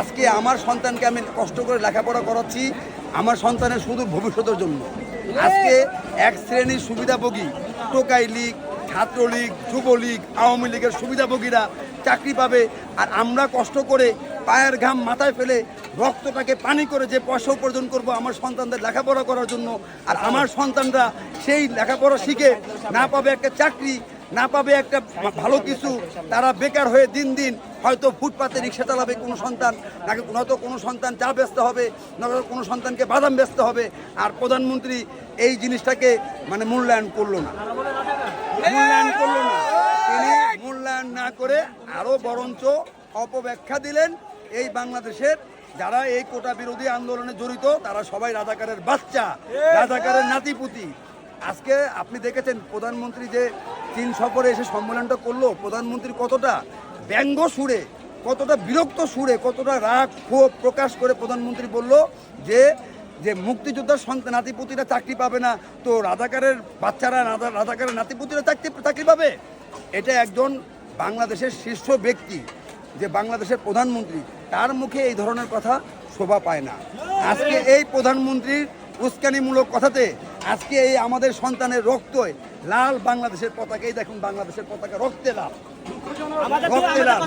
আজকে আমার সন্তানকে আমি কষ্ট করে লেখাপড়া করাচ্ছি, আমার সন্তানের শুধু ভবিষ্যতের জন্য। আজকে এক শ্রেণির সুবিধাভোগী, টোকাই লীগ, ছাত্রলীগ, যুবলীগ, আওয়ামী লীগের সুবিধাভোগীরা চাকরি পাবে, আর আমরা কষ্ট করে পায়ের ঘাম মাথায় ফেলে রক্তটাকে পানি করে যে পয়সা উপার্জন করব আমার সন্তানদের লেখাপড়া করার জন্য, আর আমার সন্তানরা সেই লেখাপড়া শিখে না পাবে একটা চাকরি না পাবে একটা ভালো কিছু, তারা বেকার হয়ে দিন দিন হয়তো ফুটপাতে রিক্সা চালাবে কোনো সন্তান, নাকি নয়তো কোনো সন্তান চা বেচতে হবে নয়তো কোনো সন্তানকে বাদাম বেচতে হবে, আর প্রধানমন্ত্রী এই জিনিসটাকে মানে মূল্যায়ন করল না। মূল্যায়ন করল না। তিনি মূল্যায়ন না করে আরও বরঞ্চ অপব্যাখ্যা দিলেন। এই বাংলাদেশের যারা এই কোটা বিরোধী আন্দোলনে জড়িত, তারা সবাই রাজাকারের বাচ্চা, রাজাকারের নাতিপুতি। আজকে আপনি দেখেছেন প্রধানমন্ত্রী যে চীন সফরে এসে সম্মেলনটা করল, প্রধানমন্ত্রী কতটা ব্যঙ্গ সুরে, কতটা বিরক্ত সুরে, কতটা রাগ, ক্ষোভ প্রকাশ করে প্রধানমন্ত্রী বলল যে যে মুক্তিযোদ্ধার সন্তান নাতিপুতিরা চাকরি পাবে না, তো রাজাকারের বাচ্চারা রাজাকারের নাতিপুতিরা চাকরি চাকরি পাবে? এটা একজন বাংলাদেশের শীর্ষ ব্যক্তি, যে বাংলাদেশের প্রধানমন্ত্রী, তার মুখে এই ধরনের কথা শোভা পায় না। আজকে এই প্রধানমন্ত্রীর উস্কানিমূলক কথাতে আজকে এই আমাদের সন্তানের রক্তই লাল বাংলাদেশের পতাকাই দেখুন বাংলাদেশের পতাকা রক্তে লাল। রক্তে লাল!